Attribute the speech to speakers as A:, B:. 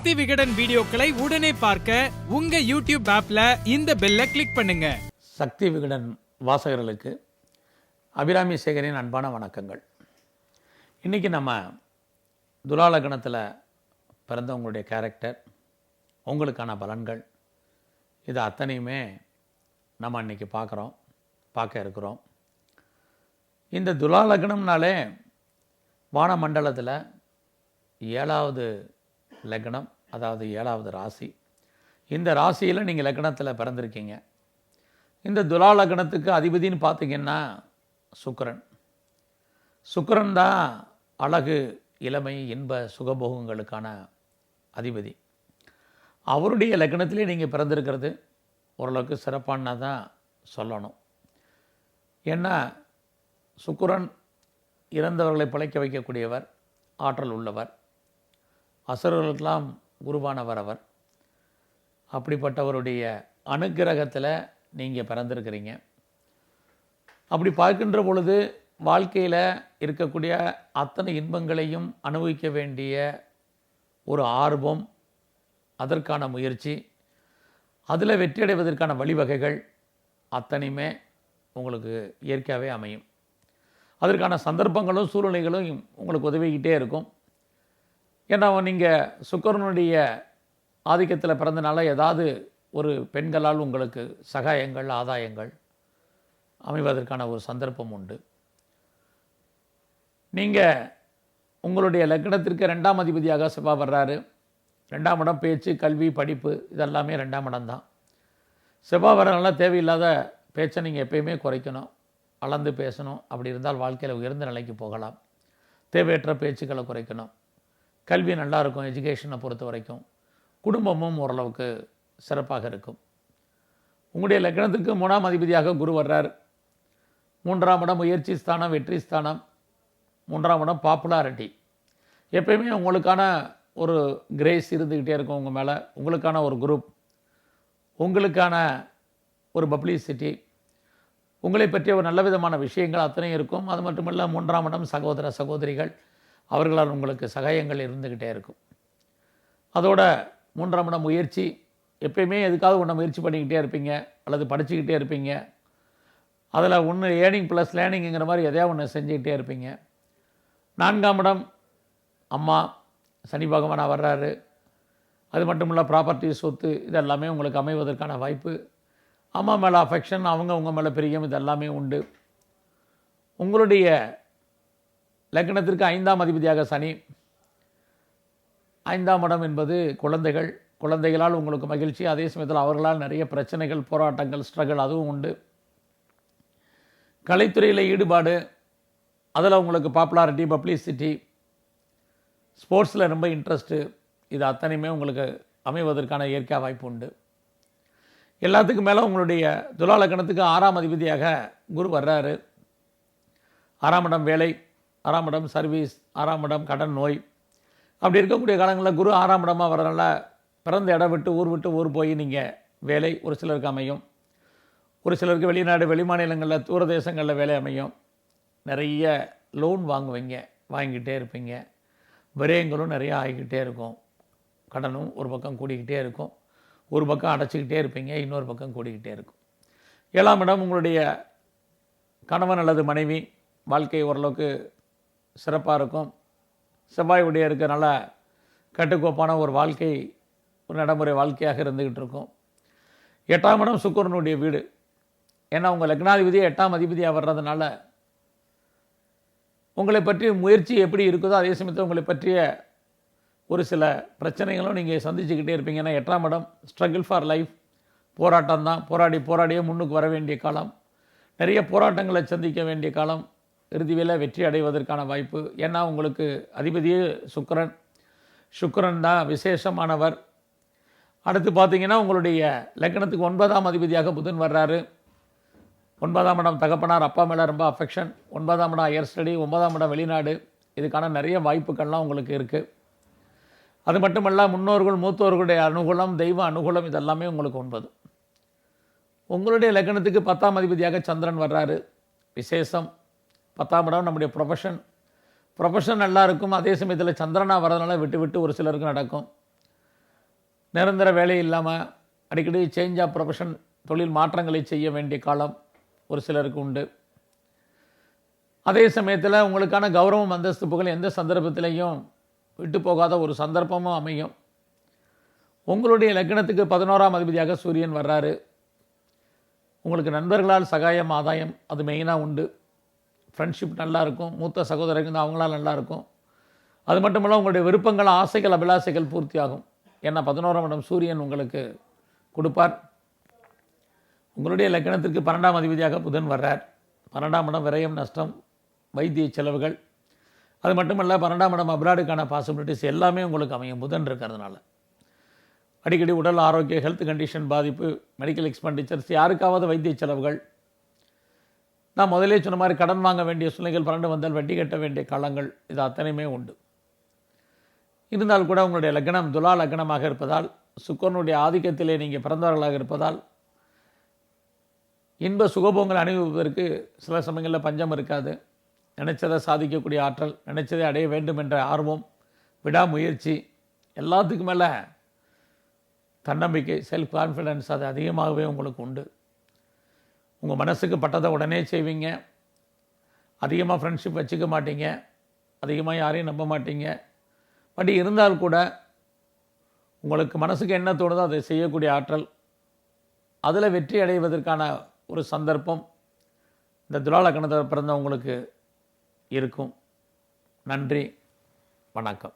A: சக்தி விகடன் வீடியோக்களை உடனே பார்க்க உங்க யூடியூப் ஆப்ல இந்த பெல்லை கிளிக் பண்ணுங்க.
B: சக்தி விகடன் வாசகர்களுக்கு அபிராமி சேகரின் அன்பான வணக்கங்கள். இன்றைக்கி நம்ம துலாலகணத்தில் பிறந்தவங்களுடைய கேரக்டர் உங்களுக்கான பலன்கள் இது அத்தனையுமே நம்ம இன்றைக்கி பார்க்குறோம் பார்க்க இருக்கிறோம். இந்த துலாலகணம்னாலே வானமண்டலத்தில் ஏழாவது லக்னம் அதாவது ஏழாவது ராசி. இந்த ராசியில் நீங்கள் லக்னத்தில் பிறந்திருக்கீங்க. இந்த துலா லக்னத்துக்கு அதிபதின்னு பார்த்தீங்கன்னா சுக்கரன். சுக்கரன் தான் அழகு இளமை இன்ப சுகபோகங்களுக்கான அதிபதி. அவருடைய லக்னத்திலே நீங்கள் பிறந்திருக்கிறது ஓரளவுக்கு சிறப்பானதான் சொல்லணும். ஏன்னா சுக்குரன் இறந்தவர்களை பிழைக்க வைக்கக்கூடியவர் ஆற்றல் உள்ளவர். அசுரர்களுக்கெல்லாம் குருவானவர் அவர் அப்படிப்பட்டவருடைய அனுக்கிரகத்தில் நீங்கள் பிறந்திருக்கிறீங்க. அப்படி பார்க்கின்ற பொழுது வாழ்க்கையில் இருக்கக்கூடிய அத்தனை இன்பங்களையும் அனுபவிக்க வேண்டிய ஒரு ஆர்வம் அதற்கான முயற்சி அதில் வெற்றி அடைவதற்கான வழிவகைகள் அத்தனையுமே உங்களுக்கு இயற்கையாகவே அமையும். அதற்கான சந்தர்ப்பங்களும் சூழ்நிலைகளும் உங்களுக்கு உதவிக்கிட்டே இருக்கும். ஏன்னா நீங்கள் சுக்கரனுடைய ஆதிக்கத்தில் பிறந்தனால ஏதாவது ஒரு பெண்களால் உங்களுக்கு சகாயங்கள் ஆதாயங்கள் அமைவதற்கான ஒரு சந்தர்ப்பம் உண்டு. நீங்கள் உங்களுடைய லக்னத்திற்கு ரெண்டாம் அதிபதியாக செவ்வாய் வர்றாரு. ரெண்டாம் இடம் பேச்சு கல்வி படிப்பு இதெல்லாமே ரெண்டாம் இடம் தான். செவ்வாய் வரனால தேவையில்லாத பேச்சை நீங்கள் எப்பயுமே குறைக்கணும் அளந்து பேசணும். அப்படி இருந்தால் வாழ்க்கையில் உயர்ந்த நிலைக்கு போகலாம். தேவையற்ற பேச்சுக்களை குறைக்கணும். கல்வி நல்லாயிருக்கும் எஜுகேஷனை பொறுத்த வரைக்கும். குடும்பமும் ஓரளவுக்கு சிறப்பாக இருக்கும். உங்களுடைய லக்னத்துக்கு மூணாம் அதிபதியாக குரு வர்றார். மூன்றாம் இடம் முயற்சி ஸ்தானம் வெற்றி ஸ்தானம். மூன்றாம் இடம் பாப்புலாரிட்டி எப்பயுமே உங்களுக்கான ஒரு கிரேஸ் இருந்துக்கிட்டே இருக்கும் உங்கள் மேலே. உங்களுக்கான ஒரு குரூப் உங்களுக்கான ஒரு பப்ளிசிட்டி உங்களை பற்றிய ஒரு நல்ல விதமான விஷயங்கள் அத்தனையும் இருக்கும். அது மட்டுமல்ல மூன்றாம் இடம் சகோதர சகோதரிகள். அவர்களால் உங்களுக்கு சகாயங்கள் இருந்துக்கிட்டே இருக்கும். அதோட மூன்றாம் இடம் முயற்சி. எப்பயுமே எதுக்காவது ஒன்று முயற்சி பண்ணிக்கிட்டே இருப்பீங்க அல்லது படிச்சுக்கிட்டே இருப்பீங்க. அதில் ஒன்று ஏர்னிங் ப்ளஸ் லேர்னிங்கிற மாதிரி எதையா ஒன்று செஞ்சுக்கிட்டே இருப்பீங்க. நான்காம் இடம் அம்மா சனி பகவானாக வர்றாரு. அது மட்டும் இல்லை ப்ராப்பர்ட்டி சொத்து இதெல்லாமே உங்களுக்கு அமைவதற்கான வாய்ப்பு. அம்மா மேலே அஃபெக்ஷன் அவங்க உங்கள் மேலே பிரியம் இதெல்லாமே உண்டு. உங்களுடைய லக்னத்திற்கு ஐந்தாம் அதிபதியாக சனி. ஐந்தாம் இடம் என்பது குழந்தைகள். குழந்தைகளால் உங்களுக்கு மகிழ்ச்சி. அதே சமயத்தில் அவர்களால் நிறைய பிரச்சனைகள் போராட்டங்கள் ஸ்ட்ரகிள் அதுவும் உண்டு. கலைத்துறையில் ஈடுபாடு. அதில் உங்களுக்கு பாப்புலாரிட்டி பப்ளிசிட்டி ஸ்போர்ட்ஸில் ரொம்ப இன்ட்ரெஸ்ட்டு இது அத்தனையுமே உங்களுக்கு அமைவதற்கான இயற்கை வாய்ப்பு உண்டு. எல்லாத்துக்கும் மேலே உங்களுடைய துலாலக்கணத்துக்கு ஆறாம் அதிபதியாக குரு வர்றாரு. ஆறாம் இடம் வேலை. ஆறாம் இடம் சர்வீஸ் ஆறாம் இடம் கடன் நோய். அப்படி இருக்கக்கூடிய காலங்களில் குரு ஆறாம் இடமாக வரனால பிறந்த இடம் விட்டு ஊர் விட்டு ஊர் போய் நீங்கள் வேலை ஒரு சிலருக்கு அமையும். ஒரு சிலருக்கு வெளிநாடு வெளிமாநிலங்களில் தூர தேசங்களில் வேலை அமையும். நிறைய லோன் வாங்குவீங்க வாங்கிக்கிட்டே இருப்பீங்க. விரயங்களும் நிறையா ஆகிக்கிட்டே இருக்கும். கடனும் ஒரு பக்கம் கூடிக்கிட்டே இருக்கும். ஒரு பக்கம் அடைச்சிக்கிட்டே இருப்பீங்க இன்னொரு பக்கம் கூடிக்கிட்டே இருக்கும். ஏழாம் இடம் உங்களுடைய கணவன் அல்லது மனைவி வாழ்க்கை ஓரளவுக்கு சிறப்பாக இருக்கும். செவ்வாய் உடைய இருக்கிறனால நல்ல கட்டுக்கோப்பான ஒரு வாழ்க்கை ஒரு நடைமுறை வாழ்க்கையாக இருந்துக்கிட்டு இருக்கும். எட்டாம் இடம் சுக்கரனுடைய வீடு. ஏன்னா உங்கள் லக்னாதிபதியே எட்டாம் அதிபதியாக வர்றதுனால உங்களை பற்றிய முயற்சி எப்படி இருக்குதோ அதே சமயத்தில் உங்களை பற்றிய ஒரு சில பிரச்சனைகளும் நீங்கள் சந்திச்சுக்கிட்டே இருப்பீங்க. ஏன்னா எட்டாம் இடம் ஸ்ட்ரகிள் ஃபார் லைஃப் போராட்டம் தான் போராடி போராடியே முன்னுக்கு வர வேண்டிய காலம். நிறைய போராட்டங்களை சந்திக்க வேண்டிய காலம். இறுதியில் வெற்றி அடைவதற்கான வாய்ப்பு. ஏன்னா உங்களுக்கு அதிபதியே சுக்கரன். சுக்கரன் தான் விசேஷமானவர். அடுத்து பார்த்தீங்கன்னா உங்களுடைய லக்னத்துக்கு ஒன்பதாம் அதிபதியாக புதன் வர்றாரு. ஒன்பதாம் இடம் தகப்பனார் அப்பா மேலே ரொம்ப அஃபெக்ஷன் ஒன்பதாம் இடம் ஹையர் ஸ்டடி ஒன்பதாம் இடம் வெளிநாடு. இதுக்கான நிறைய வாய்ப்புகள்லாம் உங்களுக்கு இருக்குது அது மட்டுமல்ல முன்னோர்கள் மூத்தோர்களுடைய அனுகூலம் தெய்வ அனுகூலம் இதெல்லாமே உங்களுக்கு ஒன்பது. உங்களுடைய லக்னத்துக்கு பத்தாம் அதிபதியாக சந்திரன் வர்றாரு. விசேஷம். பத்தாம் இடம் நம்முடைய ப்ரொஃபஷன் ப்ரொஃபஷன் நல்லா இருக்கும். அதே சமயத்தில் சந்திரனா வரதுனால விட்டு விட்டு ஒரு சிலருக்கு நடக்கும். நிரந்தர வேலை இல்லாமல் அடிக்கடி சேஞ்ச் ஆஃப் ப்ரொஃபஷன் தொழில் மாற்றங்களை செய்ய வேண்டிய காலம் ஒரு சிலருக்கு உண்டு. அதே சமயத்தில் உங்களுக்கான கௌரவம் அந்தஸ்து புகழ் எந்த சந்தர்ப்பத்திலையும் விட்டு போகாத ஒரு சந்தர்ப்பமும் அமையும். உங்களுடைய லக்னத்துக்கு பதினோராம் அதிபதியாக சூரியன் வர்றாரு. உங்களுக்கு நண்பர்களால் சகாயம் ஆதாயம் அது மெயினாக உண்டு. ஃப்ரெண்ட்ஷிப் நல்லாயிருக்கும் மூத்த சகோதரர்கள் அவங்களாம் நல்லாயிருக்கும் அது மட்டும் உங்களுடைய விருப்பங்கள் ஆசைகள் அபிலாசைகள் பூர்த்தியாகும். ஏன்னா பதினோராம் இடம் சூரியன் உங்களுக்கு கொடுப்பார். உங்களுடைய லக்கணத்திற்கு பன்னெண்டாம் அதிபதியாக புதன் வர்றார். பன்னெண்டாம் இடம் விரயம் நஷ்டம் வைத்திய செலவுகள். அது மட்டுமல்ல பன்னெண்டாம் இடம் அப்ராடுக்கான பாசிபிலிட்டிஸ் எல்லாமே உங்களுக்கு அமையும் புதன் இருக்கிறதுனால. அடிக்கடி உடல் ஆரோக்கிய ஹெல்த் கண்டிஷன் பாதிப்பு மெடிக்கல் எக்ஸ்பெண்டிச்சர்ஸ் யாருக்காவது வைத்திய செலவுகள் நான் முதலே சொன்ன மாதிரி கடன் வாங்க வேண்டிய சூழ்நிலைகள் பன்னெண்டு வந்தால் வட்டி கட்ட வேண்டிய காலங்கள் இது அத்தனையுமே உண்டு. இருந்தால் கூட உங்களுடைய லக்னம் துலா லக்னமாக இருப்பதால் சுக்கரனுடைய ஆதிக்கத்திலே நீங்கள் பிறந்தவர்களாக இருப்பதால் இன்ப சுகபோகங்கள் அணிவிப்பதற்கு சில சமயங்களில் பஞ்சம் இருக்காது. நினைச்சதை சாதிக்கக்கூடிய ஆற்றல் நினைச்சதை அடைய வேண்டும் என்ற ஆர்வம் விடாமுயற்சி எல்லாத்துக்கும் மேலே தன்னம்பிக்கை செல்ஃப் கான்ஃபிடன்ஸ் அது அதிகமாகவே உங்களுக்கு உண்டு. உங்கள் மனசுக்கு பட்டதை உடனே செய்வீங்க. அதிகமாக ஃப்ரெண்ட்ஷிப் வச்சுக்க மாட்டீங்க. அதிகமாக யாரையும் நம்ப மாட்டீங்க. பட் இருந்தால் கூட உங்களுக்கு மனசுக்கு என்ன தோணுதோ அதை செய்யக்கூடிய ஆற்றல் அதில் வெற்றி அடைவதற்கான ஒரு சந்தர்ப்பம் இந்த துலாலக்கணத்தில் பிறந்தவங்களுக்கு இருக்கும். நன்றி. வணக்கம்.